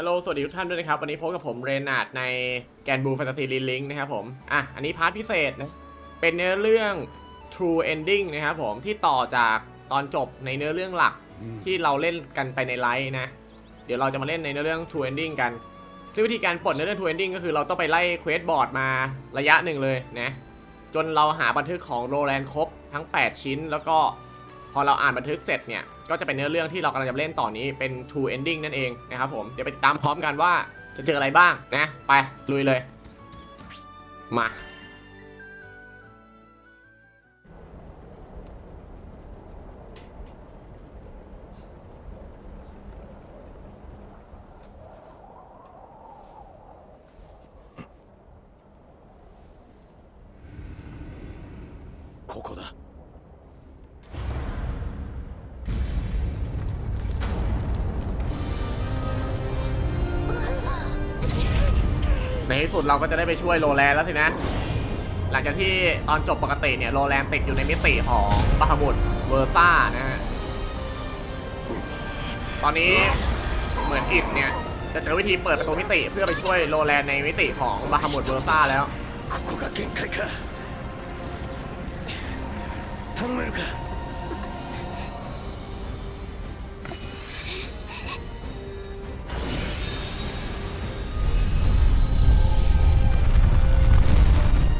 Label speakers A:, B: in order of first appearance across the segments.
A: ฮัลโหล สวัสดีทุกท่านด้วยนะครับ วันนี้พบกับผมเรนาร์ดในแกนบูแฟนตาซีลิลิงนะครับผม อะ อันนี้พาร์ทพิเศษนะ เป็นเนื้อเรื่อง True Ending นะครับผม ที่ต่อจากตอนจบในเนื้อเรื่องหลักที่เราเล่นกันไปในไลฟ์นะ เดี๋ยวเราจะมาเล่นในเนื้อเรื่อง True Ending กัน ซึ่งวิธีการปลดเนื้อเรื่อง True Ending ก็คือเราต้องไปไล่เควสบอร์ดมาระยะหนึ่งเลยนะ จนเราหาบันทึกของโรแลนครบทั้ง 8 ชิ้น แล้วก็พอเราอ่านบันทึกเสร็จเนี่ย ก็จะเป็นเนื้อเรื่องที่เรากำลังจะเล่นต่อนนี้เป็น True Ending นั่นเองนะครับผมเดี๋ยวไปติดตามพร้อมกันว่าจะเจออะไรบ้างนะ ไปลุยเลย มา เราก็จะได้ไปช่วยโรแลนแล้วสินะ หลังจากที่ตอนจบปกติเนี่ยโรแลนติดอยู่ในมิติของบาฮามุดเวอร์ซ่านะฮะ ตอนนี้เหมือนอิดเนี่ย จะเจอวิธีเปิดประตูมิติเพื่อไปช่วยโรแลนในมิติของบาฮามุดเวอร์ซ่าแล้ว
B: ここが限界か頼めるか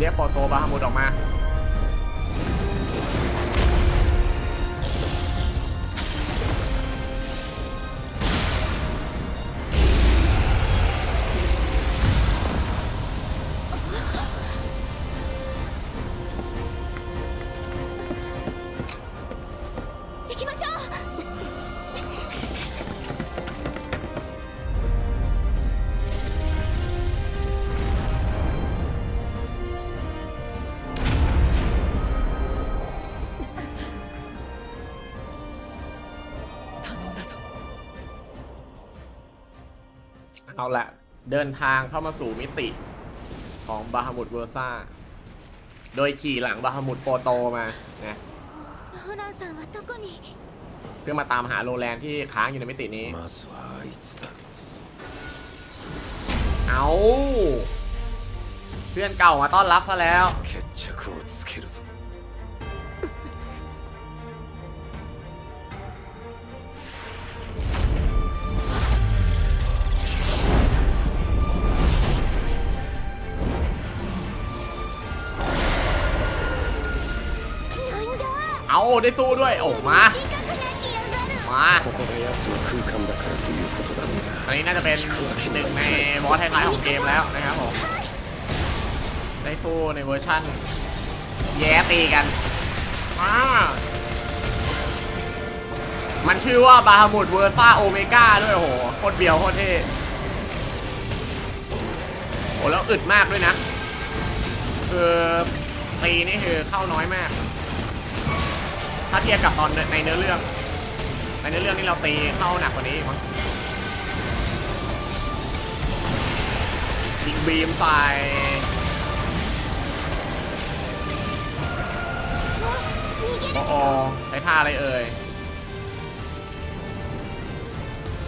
A: เรียกปอโตบาฮามุดออกมา เอาละเดินทางเข้ามาสู่มิติของบาฮามุดเวอร์ซ่า โดยขี่หลังบาฮามุดโปโตมานะเพื่อมาตามหาโรแลนที่ค้างอยู่ในมิตินี้ เอาเพื่อนเก่ามาต้อนรับซะแล้ว โอได้สู้ด้วยโอ้มามาอันนี้น่าจะเป็นหนึ่งในบอสไฮไลท์ของเกมแล้วนะครับผมได้สู้ในเวอร์ชั่น แย่ตีกันมามันชื่อว่าบาฮามุดเวอร์ซ่าโอเมก้าด้วยโหโคตรเบียวโคตรเท่โหแล้วอึดมากด้วยนะคือตีนี่คือเข้าน้อยมาก ถ้าเทียบกับตอนในเนื้อเรื่อง ในเนื้อเรื่องนี่เราตีเข้าหนักกว่านี้อีกมั้งยิงบีมใส่โอ้โอใช้ท่าอะไรเอ่ย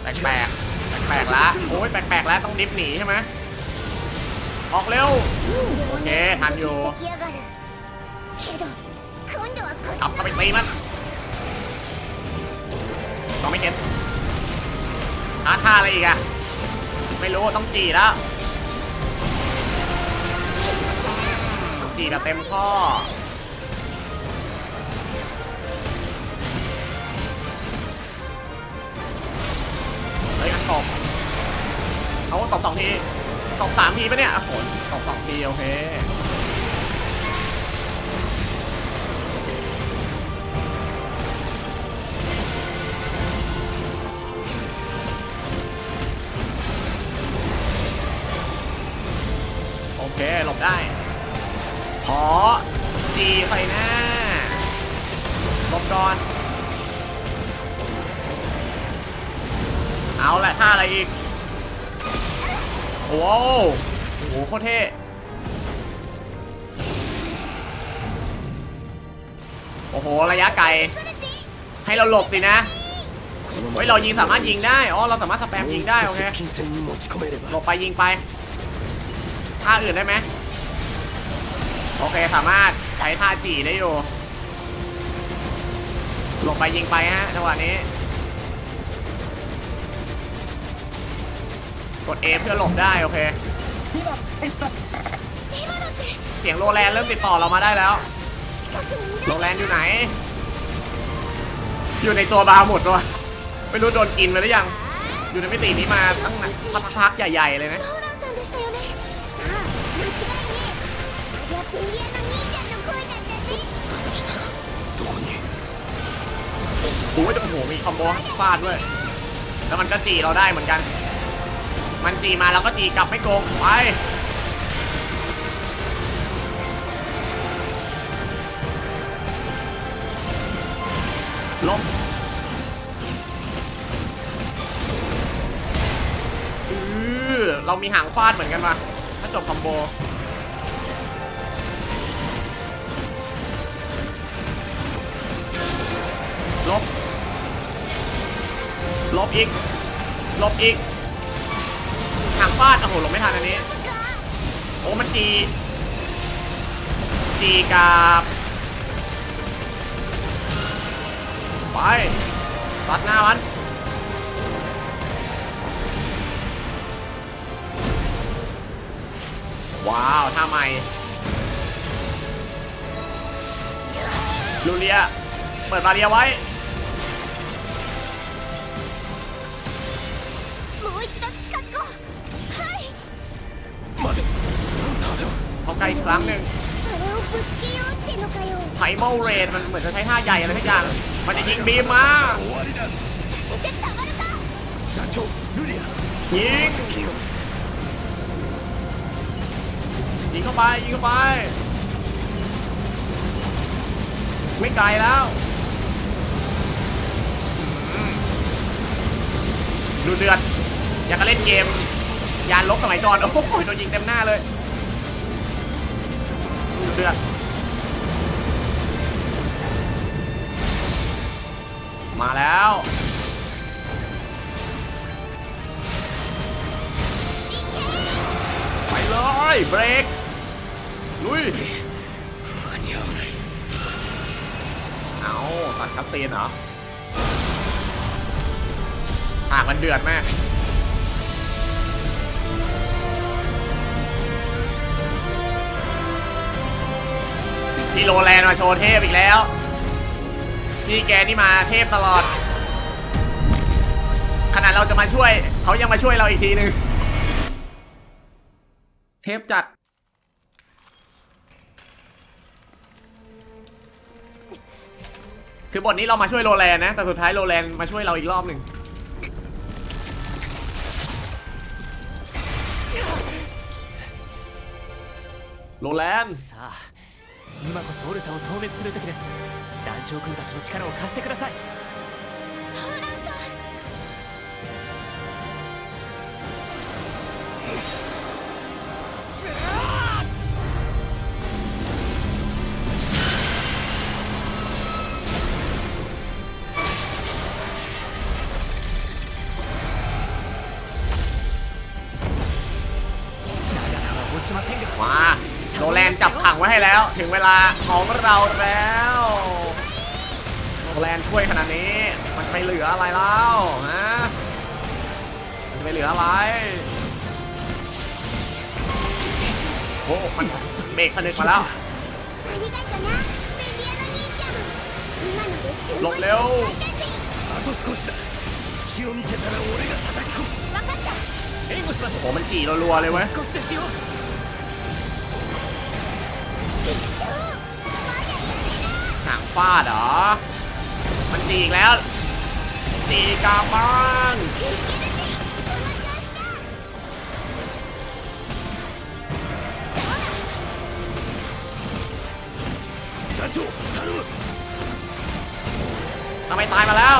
A: แปลกแปลกๆแปลกๆละโอ้ยแปลกๆแล้วต้องดิฟหนีใช่ไหมออกเร็ว โอเค ทันอยู่ ขับเข้าไปตีมันมองไม่เห็นหาท่าอะไรอีกอะไม่รู้ต้องจีแล้วจีแบบเต็มข้อเฮ้ยตบเขาตบสองทีตบสามทีปะเนี่ยโอ้โหตบสองทีโอเค คหลบได้พอจีไปหน้าหลบก่อน เอาแหละท่าอะไรอีกโอ้โหโคตรเท่โอ้โห ระยะไกล ให้เราหลบสินะเฮ้ยเรายิงสามารถยิงได้ อ๋อ เราสามารถสแปมยิงได้ โอเคหลบไปยิงไป ท่าอื่นได้ไหมโอเคสามารถใช้ท่าจีได้อยู่ลงไปยิงไปฮะจังหวะนี้ กด A เพื่อหลบได้โอเค เสียงโรแลนเริ่มติดต่อเรามาได้แล้วโรแลนอยู่ไหน อยู่ในตัวบาหมดวะไม่รู้โดนกินไปหรือยัง อยู่ในมิตินี้มาตั้งพักๆใหญ่ ๆ เลยนะ
C: ありゃプリエの兄ちゃんの声だったね
B: 来たらどこに
A: โอ้ยโอ้โหมีคอมโบฟาดด้วย แล้วมันก็จีเราได้เหมือนกัน มันจีมาเราก็จีกลับไม่โกงไป ลบอือเรามีหางฟาดเหมือนกันมาถ้าจบคอมโบ ลบ ลบอีก ลบอีกหางฟาดโอ้โหลงไม่ทันอันนี้ โอ้มันจี จีกับไปตัดหน้ามันว้าวท่าใหม่ลูเลีย เปิดบาเรียไว้ กลอีกครั้งหนึ่งไถเมาเรนมันเหมือนจะใช้ท่าใหญ่อะไรทุกอย่าง มันจะยิงบีมมายิงยิงเข้าไปยิงเข้าไป ไม่ไกลแล้วดูเดือดอยากจเล่นเกม ยานลบสมัยก่อนโอ้โหโดนยิงเต็มหน้าเลย เรื่องมาแล้วไปเลยเบรกลุยเอาตัดคัพเซนเหรอหากมันเดือดแม่ พี่โรแลนด์มาโชว์เทพอีกแล้ว พี่แกนี่มาเทพตลอด ขนาดเราจะมาช่วย เขายังมาช่วยเราอีกทีหนึ่งเทพจัด คือบทนี้เรามาช่วยโรแลนด์นะ แต่สุดท้ายโรแลนด์มาช่วยเราอีกรอบหนึ่งโรแลนด์
D: 今こそオルタを討滅する時です。団長君たちの力を貸してください。落
A: ให้แล้วถึงเวลาของเราแล้วโรงแลนช่วยขนาดนี้ มันไม่เหลืออะไรแล้วฮะมันไม่เหลืออะไรโอ้มันเบรกผนึกมาแล้วหลบเร็วโอ้มันจีรัวๆเลยเว้ย ฟาดเหรอ มันตีอีกแล้ว ตีกลาง
B: บ้าน
A: ทำไมตายมาแล้ว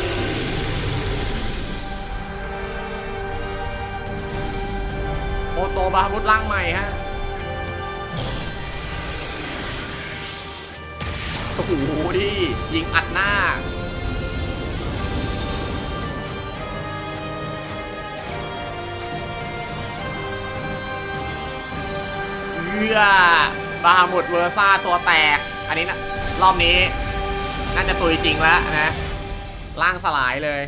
A: โตบาฮามุดร่างใหม่ฮะโอ้โหดิยิงอัดหน้าเอื้อบาฮามุดเวอร์ซ่าตัวแตก อันนี้นะรอบนี้ น่าจะตุยจริงแล้วนะร่างสลายเลย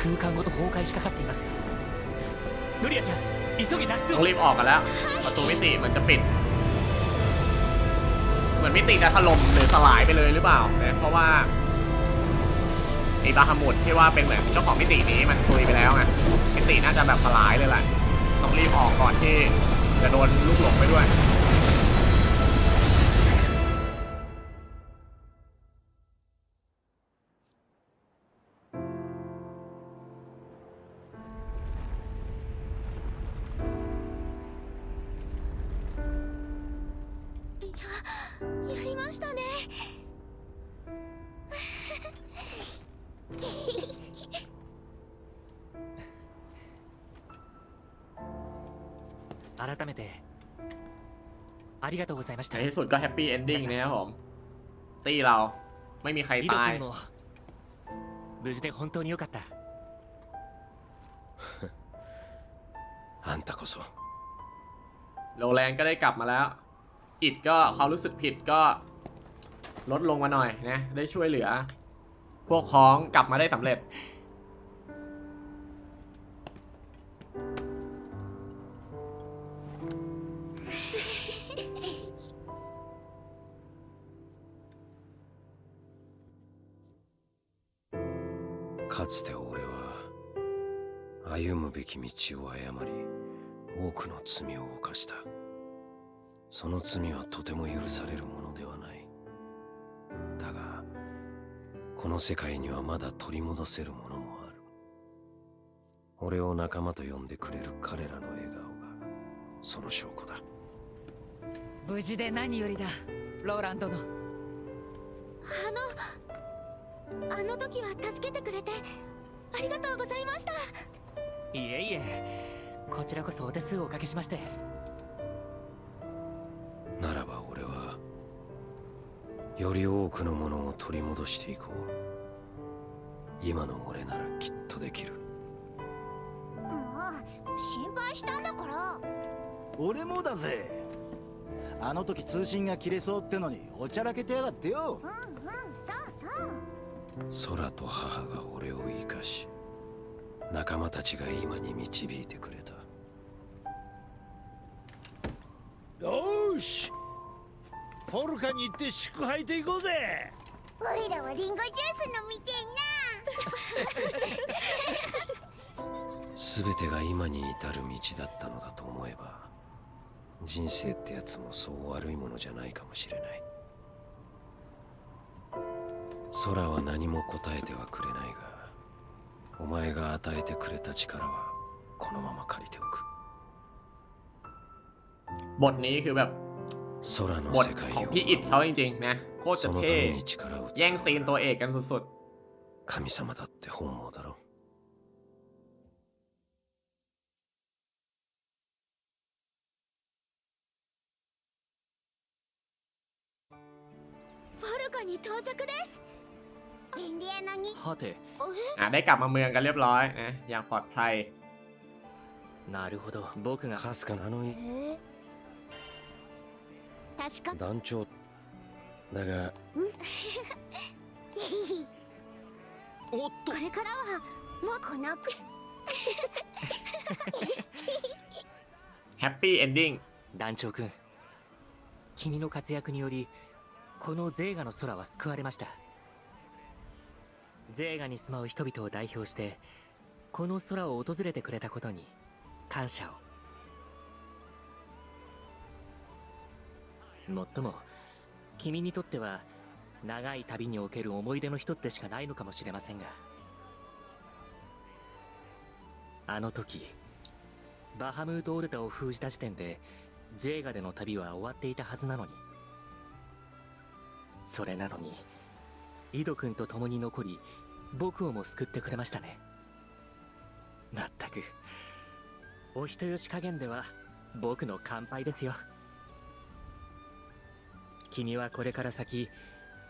D: 空間ごと崩壊しかかっていますよヌリアちゃん急ぎ脱出
A: ต้อ
D: を
A: งรีบออกกันแล้ว ประตูมิติมันจะปิด เหมือนมิติจะถล่มหรือสลายไปเลยหรือเปล่านะเพราะว่าไอ้บาฮามุดที่ว่าเป็นเหมือนเจ้าของมิตินี้มันตุยไปแล้วไงมิติน่าจะแบบสลายเลยแหละต้องรีบออกก่อนที่จะโดนลูกหลงไปด้วย
C: りましたね
D: 改めてありがとうございました
A: ในที่สุดก็แฮปปี้เอนดิ้งนะครับผม ตีเราไม่มีใคร
D: リド
A: ตาย
D: 君も無事で本当によかった
B: あんたこそ
A: โรแลนด์ก็ได้กลับมาแล้ว อิดก็ความรู้สึกผิดก็ลดลงมาหน่อยนะ ได้ช่วยเหลือ พวกพ้องกลับมาได้สำเร็จ
B: かつて俺は歩むべき道を誤り多くの罪を犯した その罪はとても許されるものではない。だがこの世界にはまだ取り戻せるものもある。俺を仲間と呼んでくれる彼らの笑顔がその証拠だ。
E: 無事で何よりだローランドの。
C: あのあの時は助けてくれてありがとうございました。
D: いえいえこちらこそお手数をおかけしまして
B: より多くのものを取り戻していこう。今の俺ならきっとできる。
C: もう心配したんだから。
F: 俺もだぜ。あの時通信が切れそうってのにおちゃらけてやがってよ。
C: うんうんそうそう。
B: 空と母が俺を生かし仲間たちが今に導いてくれた。
G: よーしフォルカに行って祝杯と行こうぜ
C: おいらはリンゴジュース飲みて
B: 全てが今に至る道だったのだと思えば人生ってやつもそう悪いものじゃないかもしれない空は何も答えてはくれないがお前が与えてくれた力はこのまま借りておく
A: บทนี้คือแบบ
B: 空の
A: บท
B: 世界
A: ของ
B: を
A: พี่อิดเขาจริงๆนะ โคตร
B: そ
A: จะ
B: のた
A: เท่
B: めに力を使
A: แย่ง
B: う
A: ซีนตัวเอกกันสุด
B: 神様だって本望だろ
C: フォルカに到着です便利屋のに
D: はて
C: おえ
A: ๆ อ่ะได้กลับมาเมืองกันเรียบร้อยนะ อย่างปลอดภัย
D: なるほど僕が
B: かすかなあの
C: え 確か。
B: 団長。だが。
D: おっと。
C: これからはもうこな
A: く。ハッピーエンディング
D: 団長君君の活躍によりこのゼーガの空は救われました。ゼーガに住まう人々を代表してこの空を訪れてくれたことに感謝を。もっとも君にとっては長い旅における思い出の一つでしかないのかもしれませんがあの時バハムート・オルタを封じた時点でゼーガでの旅は終わっていたはずなのに。それなのに井戸君と共に残り僕をも救ってくれましたね。まったくお人よし加減では僕の乾杯ですよ。君はこれから先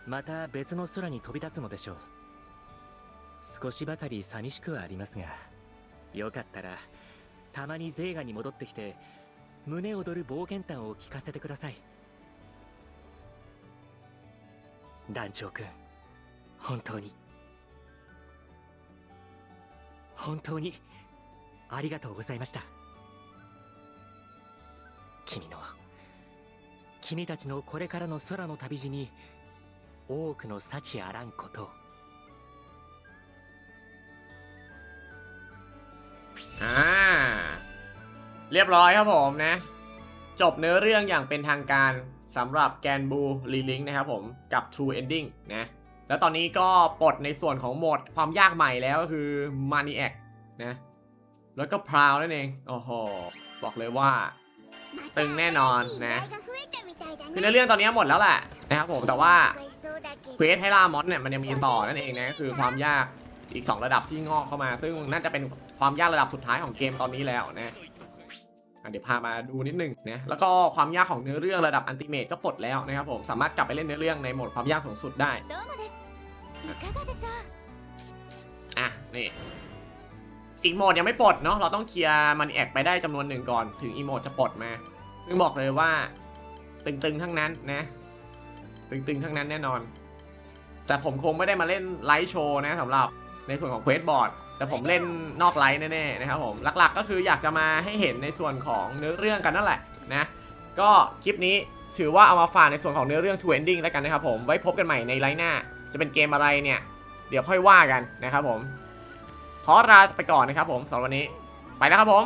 D: また別の空に飛び立つのでしょう。少しばかり寂しくはありますがよかったらたまにゼーガに戻ってきて胸躍る冒険譚を聞かせてください。団長くん本当に。本当にありがとうございました。君の君たちのこれからの空の旅路に多くの幸あらんことを
A: อ่า เรียบร้อยครับผมนะ จบเนื้อเรื่องอย่างเป็นทางการสำหรับแกนบูรีลิงนะครับผมกับ True Ending นะ แล้วตอนนี้ก็ปลดในส่วนของโหมดความยากใหม่แล้วก็คือ Maniac นะ แล้วก็ Proud นั่นเอง โอ้โห บอกเลยว่า ตึงแน่นอนนะ คือในเรื่องตอนนี้หมดแล้วแหละนะครับผมแต่ว่าเควสไฮรล่ามอสเนี่ยมันยังมีต่อนั่นเองนะคือความยากอีก 2 ระดับที่งอกเข้ามา ซึ่งน่าจะเป็นความยากระดับสุดท้ายของเกมตอนนี้แล้วนะเดี๋ยวพามาดูนิดนึงนะแล้วก็ความยากของเนื้อเรื่องระดับอันติเมตก็ปลดแล้วนะครับผมสามารถกลับไปเล่นเนื้อเรื่องในโหมดความยากสูงสุดได้อะนี่อีกโหมดยังไม่ปลดเนาะเราต้องเคลียร์มันแอกไปได้จำนวนหนึ่งก่อนถึงอีโหมดจะปลดมาซึ่งบอกเลยว่า ตึงๆ ทั้งนั้นนะ ตึงๆ ทั้งนั้นแน่นอน แต่ผมคงไม่ได้มาเล่นไลฟ์โชว์นะสำหรับในส่วนของเควสบอร์ด แต่ผมเล่นนอกไลฟ์แน่ๆนะครับผมหลักๆ ก็คืออยากจะมาให้เห็นในส่วนของเนื้อเรื่องกันนั่นแหละนะ ก็คลิปนี้ถือว่าเอามาฝากในส่วนของเนื้อเรื่อง Two Ending แล้วกันนะครับผมไว้พบกันใหม่ในไลฟ์หน้า จะเป็นเกมอะไรเนี่ย เดี๋ยวค่อยว่ากันนะครับผมขอลาไปก่อนนะครับผมสำหรับวันนี้ไปแล้วครับผม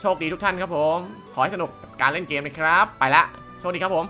A: โชคดีทุกท่านครับผม ขอให้สนุกกับการเล่นเกมนะครับ ไปละโชคดีครับผม